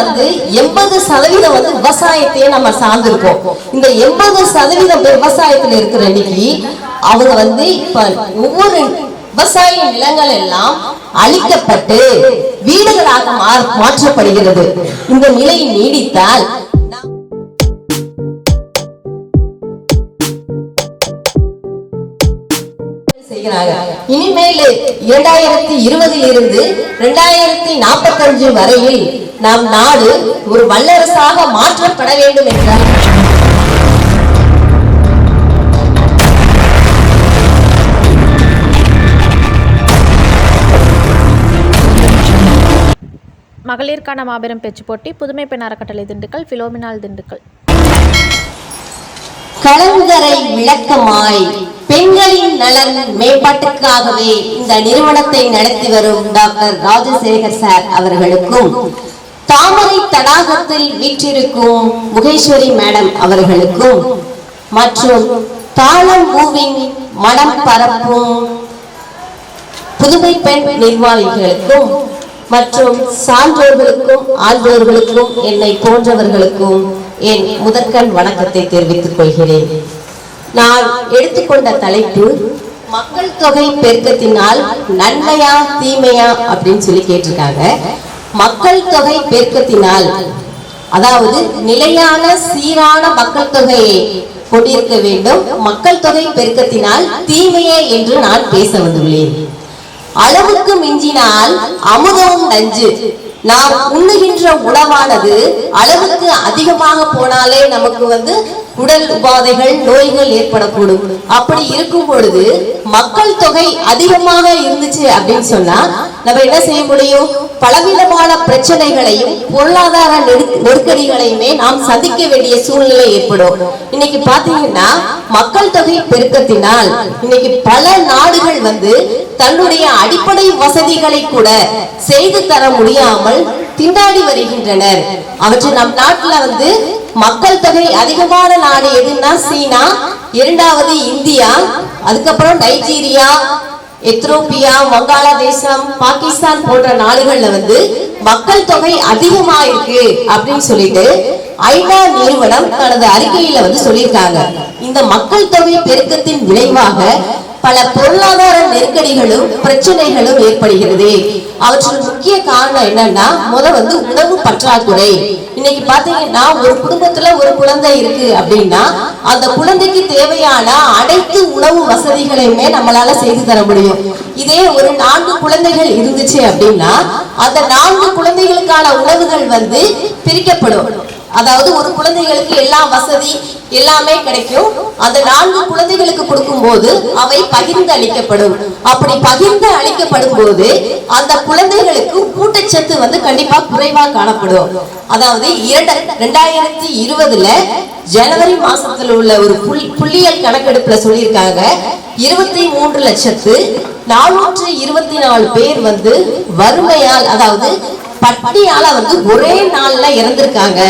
வந்து எண்பது சதவீதம் வந்து விவசாயத்தையே நம்ம சார்ந்திருக்கோம். இந்த எண்பது சதவீதம் விவசாயத்துல இருக்கிற இன்னைக்கு அவங்க வந்து இப்ப ஒவ்வொரு விவசாய நிலங்கள் எல்லாம் அழிக்கப்பட்டு வீடுகளாக மாற்றப்படுகிறது. இந்த நிலை நீடித்தால் செய்கிறாங்க இனிமேல் இரண்டாயிரத்தி இருபதில் இருந்து இரண்டாயிரத்தி நாற்பத்தஞ்சு வரையில் நம் நாடு ஒரு வல்லரசாக மாற்றப்பட வேண்டும் என்றால் மகளிருக்கான மாபெரும் பேச்சு போட்டி புதுமை பெண் அறக்கட்டளை திண்டுக்கல் பிலோமினால் திண்டுக்கல். கலங்கரை விளக்கமாய் பெண்களின் நலன் மேம்பாட்டுக்காகவே இந்த நிறுவனத்தை நடத்தி வரும் டாக்டர் ராஜசேகர் சார் அவர்களுக்கும் தாமரை தடாகத்தில் வீற்றிருக்கும் முகேஸ்வரி மேடம் அவர்களுக்கும் மற்றும் தாளம் பூவின் மனம் பரப்பும் புதுமை பெண் நிர்வாகிகளுக்கும் மற்றும் சான்றோர்களுக்கும் ஆழ்வோர்களுக்கும் என்னை போன்றவர்களுக்கும் என் முதற்கண் வணக்கத்தை தெரிவித்துக் கொள்கிறேன். நான் எடுத்துக்கொண்ட தலைப்பு மக்கள் தொகை பெருக்கத்தினால் நன்மையா தீமையா அப்படின்னு சொல்லி கேட்டிருக்காங்க. மக்கள் தொகை பெருக்கத்தினால் அதாவது நிலையான சீரான மக்கள் தொகையை கொண்டிருக்க வேண்டும். மக்கள் தொகை பெருக்கத்தினால் தீமையே என்று நான் பேச வந்துள்ளேன். அளவுக்கு மிஞ்சினால் அமுதமும் நஞ்சு. நாம் உண்ணுகின்ற உணவானது அளவுக்கு அதிகமாக போனாலே நமக்கு வந்து உடல் உபாதைகள் நோய்கள் ஏற்படக்கூடும். அப்படி இருக்கும் பொழுது மக்கள் தொகை அதிகமாக இருந்துச்சு அப்படின்னு சொன்னா நம்ம என்ன செய்ய முடியும்? பலவிதமான பிரச்சனைகளையும் பொருளாதார நெருக்கடிகளையுமே நாம் சந்திக்க வேண்டிய சூழ்நிலை ஏற்படும். இன்னைக்கு பாத்தீங்கன்னா மக்கள் தொகை பெருக்கத்தினால் இன்னைக்கு பல நாடு நாடுகள் வந்து தன்னுடைய அடிப்படை வசதிகளை கூட செய்து தர முடியாமல் திண்டாடி வருகின்றனர். அவற்றை நம் நாட்டுல வந்து மக்கள் தொகை அதிகமான நாடு எதுன்னா சீனா இரண்டாவது இந்தியா அதுக்கப்புறம் நைஜீரியா எத்ரோப்பியா வங்காளதேசம் பாகிஸ்தான் போன்ற நாடுகள்ல வந்து மக்கள் தொகை அதிகமா இருக்கு அப்படின்னு சொல்லிட்டு ஐநா நிறுவனம் தனது அறிக்கையில வந்து சொல்லியிருக்காங்க. இந்த மக்கள் தொகை பெருக்கத்தின் விளைவாக பல பொருளாதார நெருக்கடிகளும் பிரச்சனைகளும் ஏற்படுகிறது. அவற்றின் முக்கிய காரணம் என்னன்னா முத வந்து உணவு பற்றாக்குறை. இன்னைக்கு பாத்தீங்கன்னா ஒரு குடும்பத்துல ஒரு குழந்தை இருக்கு அப்படின்னா அந்த குழந்தைக்கு தேவையான அனைத்து உணவு வசதிகளையுமே நம்மளால செய்து தர முடியும். இதே ஒரு நான்கு குழந்தைகள் இருந்துச்சு அப்படின்னா அந்த நான்கு குழந்தைகளுக்கான உணவுகள் வந்து பிரிக்கப்படும். அதாவது ஒரு குழந்தைகளுக்கு எல்லா வசதி எல்லாமே கிடைக்கும். அந்த நான்கு குழந்தைகளுக்கு கொடுக்கும் போது அவை பகிர்ந்து அளிக்கப்படும். அப்படி பகிர்ந்து அளிக்கப்படும் போது அந்த குழந்தைகளுக்கு ஊட்டச்சத்து வந்து கண்டிப்பா குறைவா காணப்படும். அதாவது இரண்டு ரெண்டாயிரத்தி இருபதுல ஜனவரி மாசத்துல உள்ள ஒரு புள்ளியல் கணக்கெடுப்புல சொல்லியிருக்காங்க இருபத்தி மூன்று லட்சத்து நானூற்று இருபத்தி நாலு பேர் வந்து வறுமையால் அதாவது பட்டியால வந்து ஒரே நாள்ல இறந்திருக்காங்க.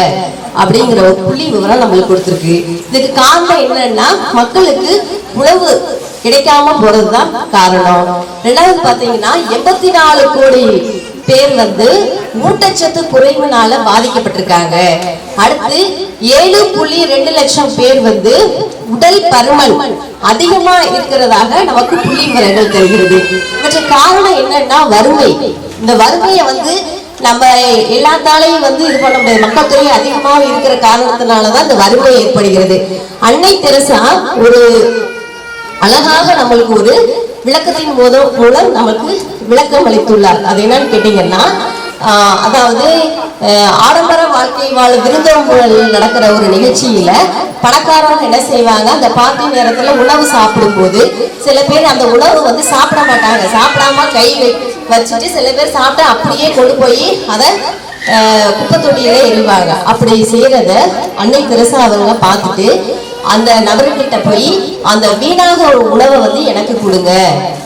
அப்படிங்கிற ஒரு புள்ளி விவரம் நம்மளுக்கு கொடுத்துருக்கு. இதுக்கு காரணம் என்னன்னா மக்களுக்கு உணவு கிடைக்காம போறதுதான் காரணம். ரெண்டாவது பாத்தீங்கன்னா எண்பத்தி நாலு கோடி பேர் வந்து ஊட்டச்சத்து குறைவுனால பாதிக்கப்பட்டிருக்காங்க. அடுத்து ஏழு புள்ளி ரெண்டு லட்சம் பேர் வந்து உடல் பருமன் அதிகமா இருக்கிறதாக நமக்கு புள்ளி விவரங்கள் தெரிகிறது. இவற்றை காரணம் என்னன்னா வறுமை. இந்த வறுமையை வந்து நம்ம எல்லாத்தாலையும் வந்து இது பண்ண முடியாது. மக்கள் தொகை அதிகமாக இருக்கிற காரணத்தினாலதான் இந்த வறுமை ஏற்படுகிறது. அன்னை தெரசா ஒரு அழகாக நம்மளுக்கு ஒரு விளக்கத்தின் மூலம் மூலம் நமக்கு விளக்கம் அளித்துள்ளார். அது என்னன்னு கேட்டீங்கன்னா ஆஹ், அதாவது ஆஹ், ஆடம்பர வாழ்க்கை வாழ விருந்தோம்பல் நடக்கிற ஒரு நிகழ்ச்சியில பணக்காரங்க என்ன செய்வாங்க? அந்த பார்ட்டி நேரத்துல உணவு சாப்பிடும் போது சில பேர் அந்த உணவு வந்து சாப்பிட மாட்டாங்க. சாப்பிடாம கை வை- வச்சுட்டு சில பேர் சாப்பிட்டு அப்படியே கொண்டு போய் அதை குப்பை தொட்டியில எரிவாங்க. அப்படி செய்யறத அன்னை தெரசா அவங்க பார்த்துட்டு அந்த நபர்கிட்ட போய் அந்த வீணாக ஒரு உணவை வந்து எனக்கு கொடுங்க.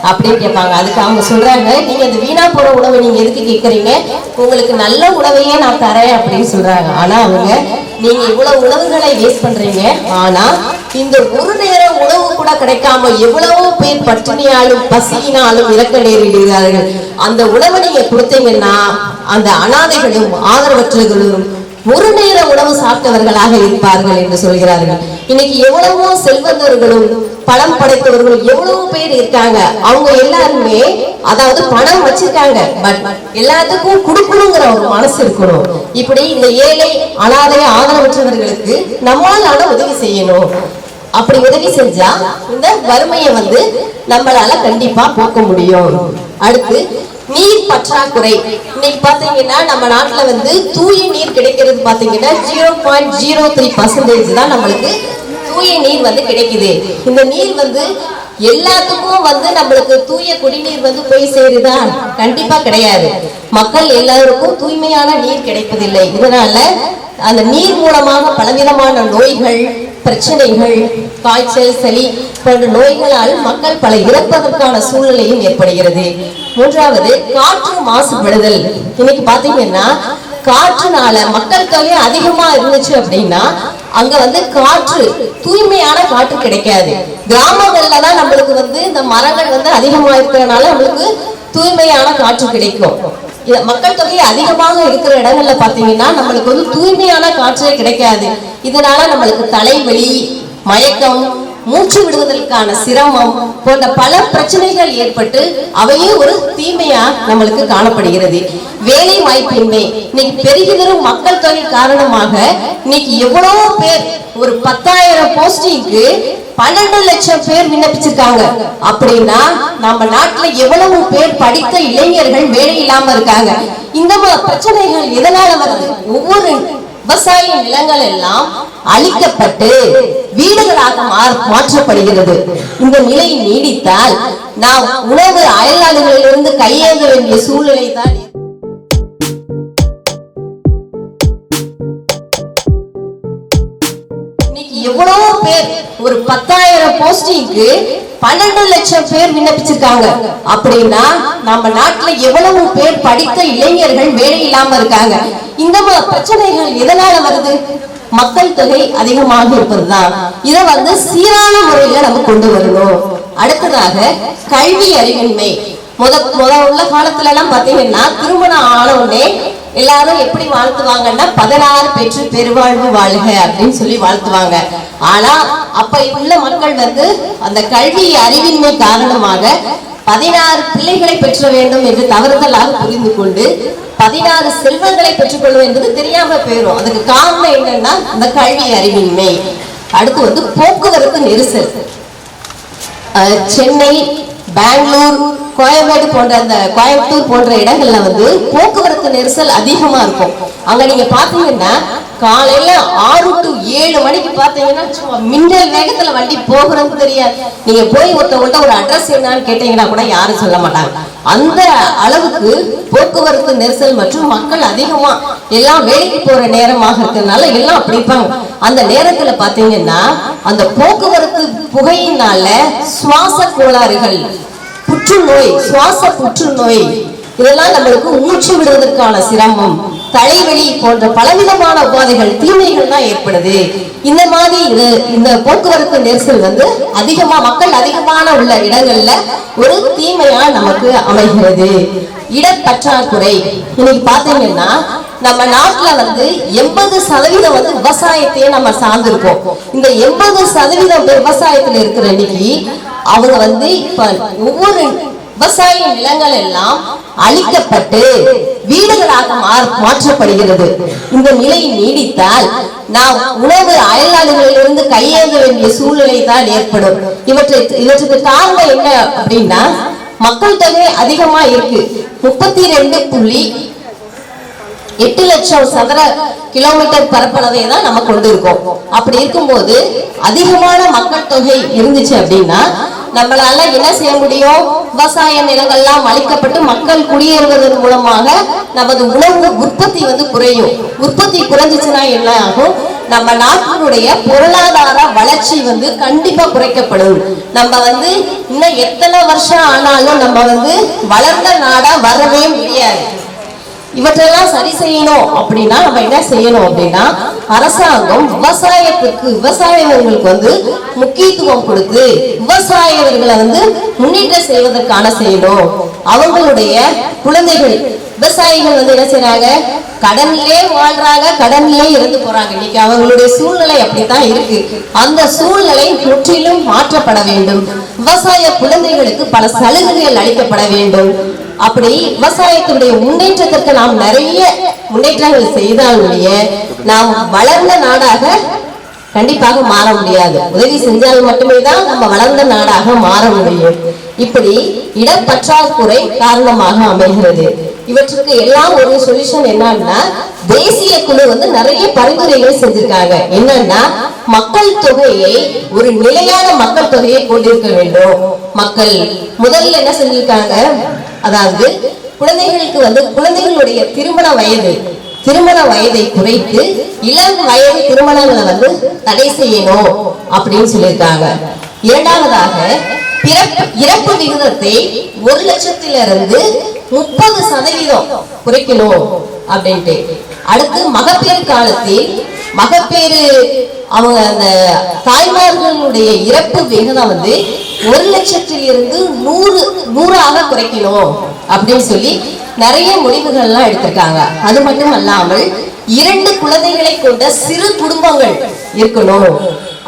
அப்படின்னு கேட்பாங்க. அதுக்கு அவங்க சொல்றாங்க நீங்க அந்த வீணா போற உணவை நீங்க எதுக்கு கேட்கறீங்க? உங்களுக்கு நல்ல உணவையே நான் தரேன். அப்படின்னு சொல்றாங்க. ஆனா அவங்க நீங்க இவ்வளவு உணவுகளை வேஸ்ட் பண்றீங்க. ஆனா இந்த ஒரு நேரம் உணவு கூட கிடைக்காம எவ்வளவோ பேர் பட்டினியாலும் பசியினாலும் இறக்க நேரிடுகிறார்கள். அந்த உணவை நீங்க கொடுத்தீங்கன்னா அந்த அனாதைகளும் ஆதரவற்றவர்களும் ஒரு நேர உணவு சாப்பிட்டவர்களாக இருப்பார்கள் என்று சொல்கிறார்கள். இன்னைக்கு எவ்வளவோ செல்வந்தர்களும் பணம் படைத்தவர்களும் எவ்வளவு பேர் இருக்காங்க. அவங்க எல்லாருமே அதாவது பணம் வச்சிருக்காங்க. பட் எல்லாத்துக்கும் கொடுக்கணுங்கிற ஒரு மனசு இருக்கணும். இப்படி இந்த ஏழை அனாதை ஆதரவற்றவர்களுக்கு நம்மாலான உதவி செய்யணும். அப்படி உதவி செஞ்சா இந்த வறுமையை வந்து நம்மளால கண்டிப்பா போக்க முடியும். அடுத்து நீர் பற்றாக்குறை. இன்னைக்கு பாத்தீங்கன்னா நம்ம நாட்டுல வந்து தூய நீர் கிடைக்கிறது பாத்தீங்கன்னா zero point zero three percentage தான் நம்மளுக்கு தூய நீர் வந்து கிடைக்குது. இந்த நீர் வந்து எல்லாத்துக்கும் வந்து நம்மளுக்கு தூய குடிநீர் வந்து போய் சேருதா? கண்டிப்பா கிடையாது. மக்கள் எல்லாருக்கும் தூய்மையான நீர் கிடைப்பதில்லை. இதனால அந்த நீர் மூலமாக பலவிதமான நோய்கள் பிரச்சனைகள் காய்ச்சல் சளி போன்ற நோய்களால் மக்கள் பல இறப்பதற்கான சூழ்நிலையும் ஏற்படுகிறது. மூன்றாவது காற்று மாசுபடுதல் இன்னைக்கு பாத்தீங்கன்னா காற்றுனால மக்கள் தொகை அதிகமா இருந்துச்சு அப்படின்னா அங்க வந்து காற்று தூய்மையான காற்று கிடைக்காது. கிராமங்கள்ல தான் நம்மளுக்கு வந்து இந்த மரங்கள் வந்து அதிகமா இருக்கிறதுனால நம்மளுக்கு தூய்மையான காற்று கிடைக்கும். மக்கள் தொகை அதிகமாக இருக்கிற இடங்கள்ல பாத்தீங்கன்னா நம்மளுக்கு வந்து தூய்மையான காற்றே கிடைக்காது. இதனால நம்மளுக்கு தலைவலி மயக்கம் மூச்சு விடுவதற்கான சிரமம் போன்ற பல பிரச்சனைகள் ஏற்பட்டு அவையே ஒரு தீமையா நம்மளுக்கு காணப்படுகிறது. வேலை வாய்ப்பின்மை. இன்னைக்கு பெருகி வரும் மக்கள் தொகை காரணமாக இன்னைக்கு எவ்வளவு பேர் ஒரு பத்தாயிரம் போஸ்டிங்க்கு பன்னெண்டு லட்சம் பேர் விண்ணப்பிச்சிருக்காங்க. அப்படின்னா நம்ம நாட்டுல எவ்வளவு பேர் படித்த இளைஞர்கள் வேலை இல்லாம இருக்காங்க. இந்த பிரச்சனைகள் எதனால வருது? ஒவ்வொரு விவசாய நிலங்கள் எல்லாம் அழிக்கப்பட்டு வீடுகளாக மா- மாற்றப்படுகிறது. இந்த நிலை நீடித்தால் நாம் உணவு அயல்நாடுகளிலிருந்து கையேந்த வேண்டிய சூழ்நிலை தான் இன்னைக்கு எவ்வளவு பேர். ஒரு பத்தாயிரம் போஸ்டிங்க்கு பன்னெண்டு லட்சம் பேர் விண்ணப்பிச்சிருக்காங்க. அப்படின்னா நம்ம நாட்டுல எவ்வளவு பேர் படித்த இளைஞர்கள் வேலை இல்லாம இருக்காங்க? இந்த பிரச்சனைகள் எதனால வருது? மக்கள் தொகை அதிகமாக இருப்பதுதான். இதை வந்து சீரான முறையில நம்ம கொண்டு வரணும். அடுத்ததாக கல்வி அறிவின்மை. முத முத உள்ள காலத்துல எல்லாம் பாத்தீங்கன்னா திருமணம் ஆன உடனே எல்லாரும் எப்படி வாழ்த்துவாங்கன்னா பதினாறு பெற்று பெருவாழ்வு வாழ்க அப்படின்னு சொல்லி வாழ்த்துவாங்க. ஆனா அப்ப உள்ள மக்கள் வந்து அந்த கல்வி அறிவின்மை காரணமாக பதினாறு பிள்ளைகளை பெற்ற வேண்டும் என்று தவறுதலாக புரிந்து கொண்டு பதினாறு செல்வங்களை பெற்றுக்கொள்வது என்பது தெரியாம போயிடும் அதுக்கு காரணம் என்னன்னா அந்த கல்வி அறிவின்மை. அடுத்து வந்து போக்குவரத்து நெரிசல். சென்னை பெங்களூர் கோயம்பேடு போன்ற அந்த கோயம்புத்தூர் போன்ற இடங்கள்ல வந்து போக்குவரத்து நெரிசல் அதிகமா இருக்கும். அங்க நீங்க பாத்தீங்கன்னா காலையில ஆறு டு ஏழு மணிக்கு பாத்தீங்கன்னா மின்னல் வேகத்துல வண்டி போகிறது தெரியாது. நீங்க போய் ஒருத்தவங்கள்ட்ட ஒரு அட்ரஸ் என்னன்னு கேட்டீங்கன்னா கூட யாரும் சொல்ல மாட்டாங்க. அந்த அளவுக்கு போக்குவரத்து நெரிசல் மற்றும் மக்கள் அதிகமா எல்லாம் வேலைக்கு போற நேரமாக இருக்கிறதுனால எல்லாம் பிடிப்பாங்க அந்த நேரத்துல பாத்தீங்கன்னா அந்த போக்குவரத்து புகையினால சுவாச கோளாறுகள் புற்றுநோய் சுவாச புற்றுநோய். இதெல்லாம் நம்மளுக்கு மூச்சு விடுவதற்கான சிரமம். தலைவலி போன்ற பலவிதமான உபாதைகள் தீமைகள் தான் ஏற்படுது. இந்த மாதிரி இது இந்த போக்குவரத்து நெரிசல் வந்து அதிகமா மக்கள் அதிகமான உள்ள இடங்கள்ல ஒரு தீமையா நமக்கு அமைகிறது. இடப்பற்றாக்குறை. இன்னைக்கு பாத்தீங்கன்னா நம்ம நாட்டுல வந்து எண்பது சதவீதம் வந்து விவசாயத்தையே நம்ம சார்ந்திருக்கோம். இந்த எண்பது சதவீதம் விவசாயத்துல இருக்கிற இன்னைக்கு அவங்க வந்து இப்ப ஒவ்வொரு விவசாய நிலங்கள் எல்லாம் அழிக்கப்பட்டு வீடுகளாக மாற்றப்படுகிறது. இந்த நிலை நீடித்தால் நாம் உணவு அயல்நாடுகளிலிருந்து கையேந்த வேண்டிய சூழ்நிலை தான் ஏற்படும். இவற்றை இவற்றுக்கு காரணம் என்ன அப்படின்னா மக்கள் தொகை அதிகமா இருக்கு. முப்பத்தி ரெண்டு புள்ளி எட்டு லட்சம் சதுர கிலோமீட்டர் பரப்பளவை தான் நம்ம கொண்டு இருக்கோம். அப்படி இருக்கும்போது அதிகமான மக்கள் தொகை இருந்துச்சு அப்படின்னா நம்மளால என்ன செய்ய முடியும்? விவசாய நிலங்கள்லாம் அழிக்கப்பட்டு மக்கள் குடியேறுவதன் மூலமாக நமது உணவு உற்பத்தி வந்து குறையும். உற்பத்தி குறைஞ்சிச்சுன்னா என்ன ஆகும்? நம்ம நாட்டினுடைய பொருளாதார வளர்ச்சி வந்து கண்டிப்பா குறைக்கப்படும். நம்ம வந்து இன்னும் எத்தனை வருஷம் ஆனாலும் நம்ம வந்து வளர்ந்த நாடா வரவே முடியாது. இவற்றெல்லாம் சரி செய்யணும். அப்படின்னா நம்ம என்ன செய்யணும் அப்படின்னா அரசாங்கம் விவசாயத்துக்கு விவசாயிகளுக்கு வந்து முக்கியத்துவம் கொடுத்து விவசாயிகளை வந்து முன்னேற்றம் செய்வதற்கான செயலும் அவங்களுடைய குழந்தைகள் விவசாயிகள் வந்து என்ன செய்யறாங்க கடன்லயே வாழ்றாங்க கடன்லயே இறந்து போறாங்க. இன்னைக்கு அவங்களுடைய சூழ்நிலை அப்படித்தான் இருக்கு. அந்த சூழ்நிலை முற்றிலும் மாற்றப்பட வேண்டும். விவசாய குழந்தைகளுக்கு பல சலுகைகள் அளிக்கப்பட வேண்டும். அப்படி விவசாயத்தினுடைய முன்னேற்றத்திற்கு நாம் நிறைய முன்னேற்றங்கள் செய்தாலுடைய நாம் வளர்ந்த நாடாக கண்டிப்பாக மாற முடியாது. உதவி செஞ்சால் மட்டுமே தான் நம்ம வளர்ந்த நாடாக மாற முடியும். இப்படி இடப்பற்றாக்குறை காரணமாக அமைகிறது. இவற்றுக்கு எல்லாம் ஒரு சொல்யூஷன் என்னன்னா தேசிய குழு வந்து நிறைய பரிந்துரைகள் செஞ்சிருக்காங்க. என்னன்னா மக்கள் தொகையை ஒரு நிலையான மக்கள் தொகையை கொண்டிருக்க வேண்டும். மக்கள் முதல்ல என்ன செஞ்சிருக்காங்க? அதாவது குழந்தைகளுக்கு வந்து குழந்தைகளுடைய திருமண வயது திருமண வயதை குறைத்து இளம் வயது திருமணங்களை வந்து தடை செய்யணும் அப்படின்னு சொல்லியிருக்காங்க. இரண்டாவதாக இறப்பு விகிதத்தை ஒரு லட்சத்திலிருந்து முப்பது சதவீதம் குறைக்கணும் அப்படின்ட்டு. அடுத்து மகப்பேறு காலத்தில் மகப்பேறு. அவங்க அந்த தாய்மார்களுடைய இறப்பு விகிதம் வந்து ஒரு லட்சத்தில் இருந்து நூறு நூறாக குறைக்கணும் அப்படின்னு சொல்லி நிறைய முடிவுகள்லாம் எடுத்திருக்காங்க. அது மட்டும் அல்லாமல் இரண்டு குழந்தைகளை கொண்ட சிறு குடும்பங்கள் இருக்கணும்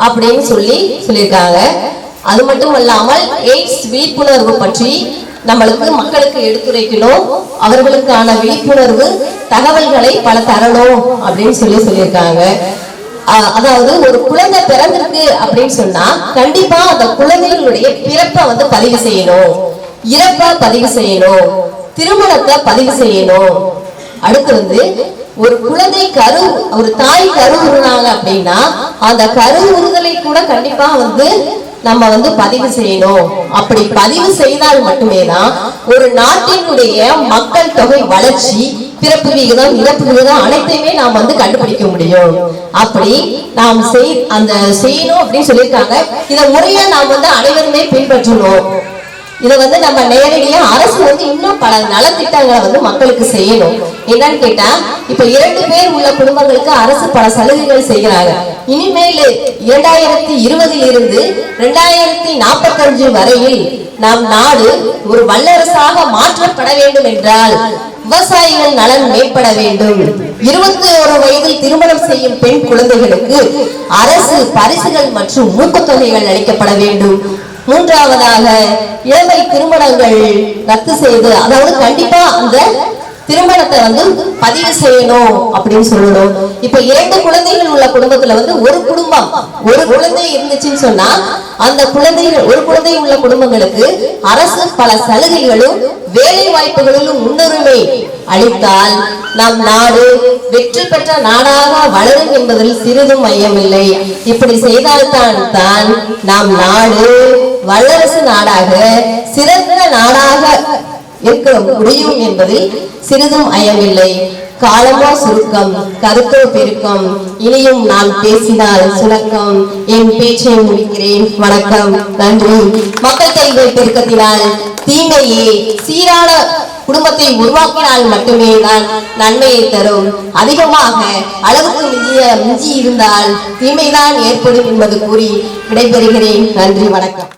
அப்படின்னு சொல்லி சொல்லியிருக்காங்க. அது மட்டும் அல்லாமல் எய்ட்ஸ் விழிப்புணர்வு பற்றி நம்மளுக்கு மக்களுக்கு எடுத்துரைக்கணும். அவர்களுக்கான விழிப்புணர்வு தகவல்களை பல தரணும் அப்படின்னு சொல்லி சொல்லியிருக்காங்க. அஹ் அதாவது ஒரு குழந்தை பிறந்திருக்கு அப்படின்னு சொன்னா கண்டிப்பா அந்த குழந்தைகளுடைய பிறப்பை வந்து பதிவு செய்யணும். இறப்பை பதிவு செய்யணும். திருமணத்தை பதிவு செய்யணும். அடுத்து வந்து ஒரு குழந்தை கரு ஒரு தாய் கரு உருனாங்க அப்படின்னா அந்த கரு உறுதலை கூட கண்டிப்பா வந்து நம்ம வந்து பதிவு செய்யணும். அப்படி பதிவு செய்தால் மட்டுமே தான் ஒரு நாட்டினுடைய மக்கள் தொகை வளர்ச்சி பிறப்பு விகிதம் இறப்பு விகிதம் அனைத்தையுமே நாம் வந்து கண்டுபிடிக்க முடியும். அப்படி நாம் செய் அந்த செய்யணும் அப்படின்னு சொல்லியிருக்காங்க. இதை முறையா நாம் வந்து அனைவருமே பின்பற்றணும். இதை வந்து நம்ம நேரடியா அரசு வந்து இன்னும் பல நலத்திட்டங்களை வந்து மக்களுக்கு செய்யணும். என்னன்னு கேட்டா இப்ப இரண்டு பேர் உள்ள குடும்பங்களுக்கு அரசு பல சலுகைகள் செய்கிறாங்க. இனிமேல் இரண்டாயிரத்தி இருபதில் இருந்து இரண்டாயிரத்தி நாற்பத்தஞ்சு வரையில் நம் நாடு ஒரு வல்லரசாக மாற்றப்பட வேண்டும் என்றால் விவசாயிகள் நலன் மேம்பட வேண்டும். இருபத்தி ஒரு வயதில் திருமணம் செய்யும் பெண் குழந்தைகளுக்கு அரசு பரிசுகள் மற்றும் ஊக்கத்தொகைகள் அளிக்கப்பட வேண்டும். மூன்றாவதாக இளமை திருமணங்கள் ரத்து செய்து அதாவது கண்டிப்பா அந்த திருமணத்தை வந்து பதிவு செய்யணும் அப்படின்னு சொல்லணும். இப்ப இரண்டு குழந்தைகள் உள்ள குடும்பத்துல வந்து ஒரு குடும்பம் ஒரு குழந்தை இருந்துச்சுன்னு சொன்னா அந்த குழந்தைகள் ஒரு குழந்தை உள்ள குடும்பங்களுக்கு அரசு பல சலுகைகளும் வேலை வாய்ப்புகளிலும் முன்னுரிமை அளித்தால் நம் நாடு வெற்றி பெற்ற நாடாக வளரும் என்பதில் சிறிதும் ஐயமில்லை. இப்படி செய்தால்தான் தான் நம் நாடு வல்லரசு நாடாக சிறந்த நாடாக இருக்க முடியும் என்பதில் சிறிதும் ஐயமில்லை. காலமோ சுருக்கம் கருத்தோ பெருக்கம் இனியும் நான் பேசினால் சுணக்கம். என் பேச்சை முடிக்கிறேன். வணக்கம். நன்றி. மக்கள் கல்வி பெருக்கத்தினால் தீமையே சீரான குடும்பத்தை உருவாக்கினால் மட்டுமே தான் நன்மையை தரும். அதிகமாக அளவுக்கு மிஞ்சிய மிஞ்சி இருந்தால் தீமைதான் ஏற்படும் என்பது கூறி விடைபெறுகிறேன். நன்றி. வணக்கம்.